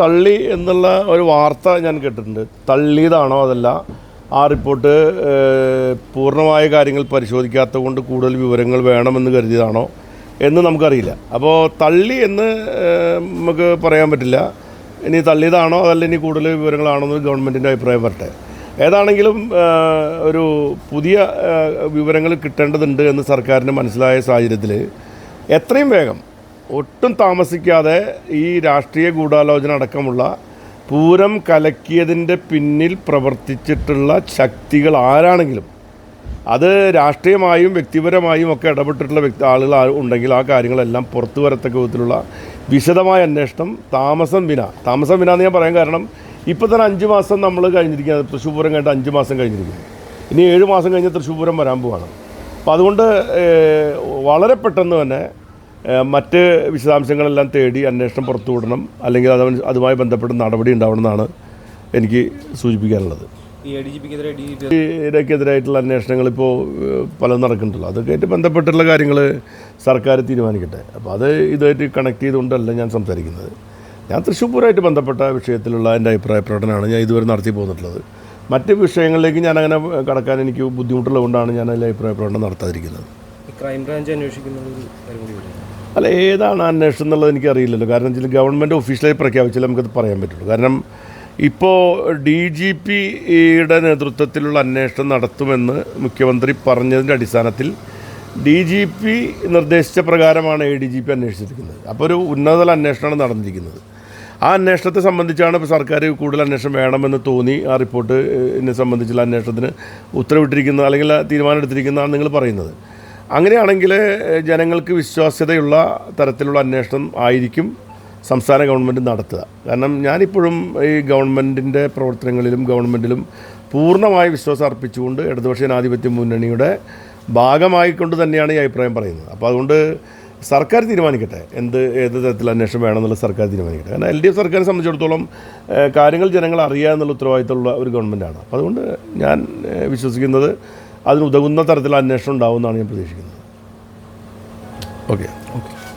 തള്ളി എന്നുള്ള ഒരു വാർത്ത ഞാൻ കേട്ടിട്ടുണ്ട്. തള്ളിയതാണോ അതല്ല. ആ റിപ്പോർട്ട് പൂർണമായ കാര്യങ്ങൾ പരിശോധിക്കാത്തതുകൊണ്ട് കൂടുതൽ വിവരങ്ങൾ വേണമെന്ന് കരുതിയതാണോ എന്ന് നമുക്കറിയില്ല. അപ്പോൾ തള്ളി എന്ന് നമുക്ക് പറയാൻ പറ്റില്ല. ഇനി തള്ളിയതാണോ അതല്ല ഇനി കൂടുതൽ വിവരങ്ങളാണോ എന്ന് ഗവൺമെന്റിന്റെ അഭിപ്രായം വരട്ടെ. ഏതാണെങ്കിലും ഒരു പുതിയ വിവരങ്ങൾ കിട്ടേണ്ടതുണ്ട് എന്ന് സർക്കാരിന് മനസ്സിലായ സാഹചര്യത്തിൽ എത്രയും വേഗം ഒട്ടും താമസിക്കാതെ ഈ രാഷ്ട്രീയ ഗൂഢാലോചന അടക്കമുള്ള പൂരം കലക്കിയതിന്റെ പിന്നിൽ പ്രവർത്തിച്ചിട്ടുള്ള ശക്തികൾ ആരാണെങ്കിലും അത് രാഷ്ട്രീയമായും വ്യക്തിപരമായും ഒക്കെ ഇടപെട്ടിട്ടുള്ള വ്യക്തി ആളുകൾ ഉണ്ടെങ്കിൽ ആ കാര്യങ്ങളെല്ലാം പുറത്തു വരത്തക്ക വിധത്തിലുള്ള വിശദമായ അന്വേഷണം താമസം വിന താമസം വിന എന്ന് ഞാൻ പറയാൻ കാരണം ഇപ്പോൾ തന്നെ അഞ്ച് മാസം നമ്മൾ കഴിഞ്ഞിരിക്കുന്നത് തൃശ്ശൂർ പൂരം കഴിഞ്ഞിട്ട് അഞ്ച് മാസം കഴിഞ്ഞിരിക്കുന്നു. ഇനി ഏഴ് മാസം കഴിഞ്ഞ് തൃശ്ശൂർ പൂരം വരാൻ പോവാണ്. അപ്പോൾ അതുകൊണ്ട് വളരെ പെട്ടെന്ന് തന്നെ മറ്റ് വിശദാംശങ്ങളെല്ലാം തേടി അന്വേഷണം പുറത്തു വിടണം അല്ലെങ്കിൽ അത് അതുമായി ബന്ധപ്പെട്ട നടപടി ഉണ്ടാവണമെന്നാണ് എനിക്ക് സൂചിപ്പിക്കാനുള്ളത്. ഇടയ്ക്കെതിരായിട്ടുള്ള അന്വേഷണങ്ങൾ ഇപ്പോൾ പലതും നടക്കുന്നുണ്ടല്ലോ. അതൊക്കെ ആയിട്ട് ബന്ധപ്പെട്ടുള്ള കാര്യങ്ങൾ സർക്കാർ തീരുമാനിക്കട്ടെ. അപ്പോൾ അത് ഇതായിട്ട് കണക്ട് ചെയ്തുകൊണ്ടല്ല ഞാൻ സംസാരിക്കുന്നത്. ഞാൻ തൃശ്ശൂപ്പൂരായിട്ട് ബന്ധപ്പെട്ട വിഷയത്തിലുള്ള എന്റെ അഭിപ്രായ പ്രകടനമാണ് ഞാൻ ഇതുവരെ നടത്തി പോന്നിട്ടുള്ളത്. മറ്റ് വിഷയങ്ങളിലേക്ക് ഞാൻ അങ്ങനെ കടക്കാൻ എനിക്ക് ബുദ്ധിമുട്ടുള്ളതുകൊണ്ടാണ് ഞാൻ അതിൽ അഭിപ്രായ പ്രകടനം നടത്താതിരിക്കുന്നത്. ക്രൈംബ്രാഞ്ച് അന്വേഷിക്കുന്ന ഒരു കാര്യം കൂടി ഇവിടെ. അല്ല ഏതാണ് അന്വേഷണം എന്നുള്ളത് എനിക്കറിയില്ലല്ലോ. കാരണം വെച്ചാൽ ഗവൺമെന്റ് ഒഫീഷ്യലായി പ്രഖ്യാപിച്ചാൽ നമുക്കത് പറയാൻ പറ്റുള്ളൂ. കാരണം ഇപ്പോൾ ഡി ജി പിയുടെ നേതൃത്വത്തിലുള്ള അന്വേഷണം നടത്തുമെന്ന് മുഖ്യമന്ത്രി പറഞ്ഞതിന്റെ അടിസ്ഥാനത്തിൽ ഡി ജി പി നിർദ്ദേശിച്ച പ്രകാരമാണ് എ ഡി ജി പി അന്വേഷിച്ചിരിക്കുന്നത്. അപ്പോൾ ഒരു ഉന്നതതല അന്വേഷണമാണ് നടന്നിരിക്കുന്നത്. ആ അന്വേഷണത്തെ സംബന്ധിച്ചാണ് ഇപ്പോൾ സർക്കാർ കൂടുതൽ അന്വേഷണം വേണമെന്ന് തോന്നി. ആ റിപ്പോർട്ട് എന്നെ സംബന്ധിച്ചുള്ള അന്വേഷണത്തിന് ഉത്തരവിട്ടിരിക്കുന്നത് അല്ലെങ്കിൽ തീരുമാനം എടുത്തിരിക്കുന്നതാണ് നിങ്ങൾ പറയുന്നത്. അങ്ങനെയാണെങ്കിൽ ജനങ്ങൾക്ക് വിശ്വാസ്യതയുള്ള തരത്തിലുള്ള അന്വേഷണം ആയിരിക്കും സംസ്ഥാന ഗവൺമെന്റ് നടത്തുക. കാരണം ഞാനിപ്പോഴും ഈ ഗവൺമെന്റിന്റെ പ്രവർത്തനങ്ങളിലും ഗവൺമെന്റിലും പൂർണമായി വിശ്വാസം അർപ്പിച്ചുകൊണ്ട് ഇടതുപക്ഷ ജനാധിപത്യ മുന്നണിയുടെ ഭാഗമായിക്കൊണ്ട് തന്നെയാണ് ഈ അഭിപ്രായം പറയുന്നത്. അപ്പോൾ അതുകൊണ്ട് സർക്കാർ തീരുമാനിക്കട്ടെ. എന്ത് ഏത് തരത്തിൽ അന്വേഷണം വേണമെന്നുള്ള സർക്കാർ തീരുമാനിക്കട്ടെ. കാരണം എൽ ഡി എഫ് സർക്കാരിനെ സംബന്ധിച്ചിടത്തോളം കാര്യങ്ങൾ ജനങ്ങൾ അറിയുക എന്നുള്ള ഉത്തരവാദിത്തമുള്ള ഒരു ഗവൺമെന്റാണ് അപ്പോൾ അതുകൊണ്ട് ഞാൻ വിശ്വസിക്കുന്നത് അതിന് ഉതകുന്ന തരത്തിലുള്ള അന്വേഷണം ഉണ്ടാവുമെന്നാണ് ഞാൻ പ്രതീക്ഷിക്കുന്നത്. ഓക്കെ. ഓക്കെ.